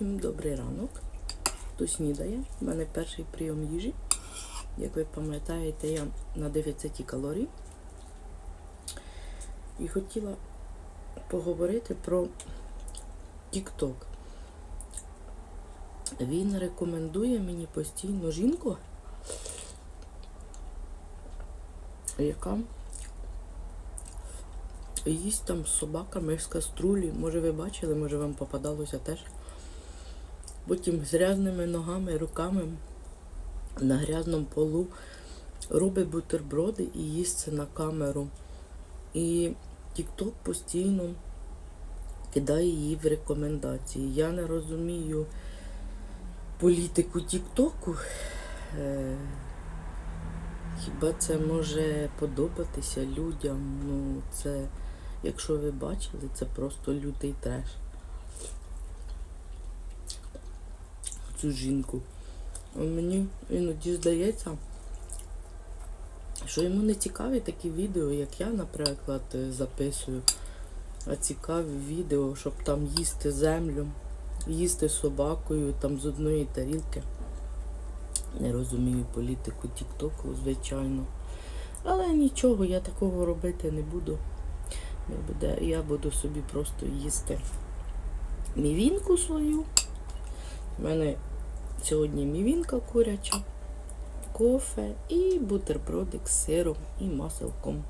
Всім добрий ранок. Хто снідає. У мене перший прийом їжі. Як ви пам'ятаєте, я на дефіциті калорій. І хотіла поговорити про TikTok. Він рекомендує мені постійно жінку, яка їсть там з собаками з каструлі. Може ви бачили, може вам попадалося теж. Потім з грязними ногами, руками на грязному полу робить бутерброди і їсть це на камеру. І TikTok постійно кидає її в рекомендації. Я не розумію політику Тіктоку. Е, Хіба це може подобатися людям? Ну, це, якщо ви бачили, це просто лютий треш. Цю жінку. Мені іноді здається, що йому не цікаві такі відео, як я, наприклад, е, записую. А цікаві відео, щоб там їсти землю, їсти собакою там з одної тарілки. Не розумію політику Тіктоку, звичайно. Але нічого, я такого робити не буду. Я буду собі просто їсти мівінку свою. У мене сьогодні мівінка куряча, кофе і бутербродик з сиром і маселком.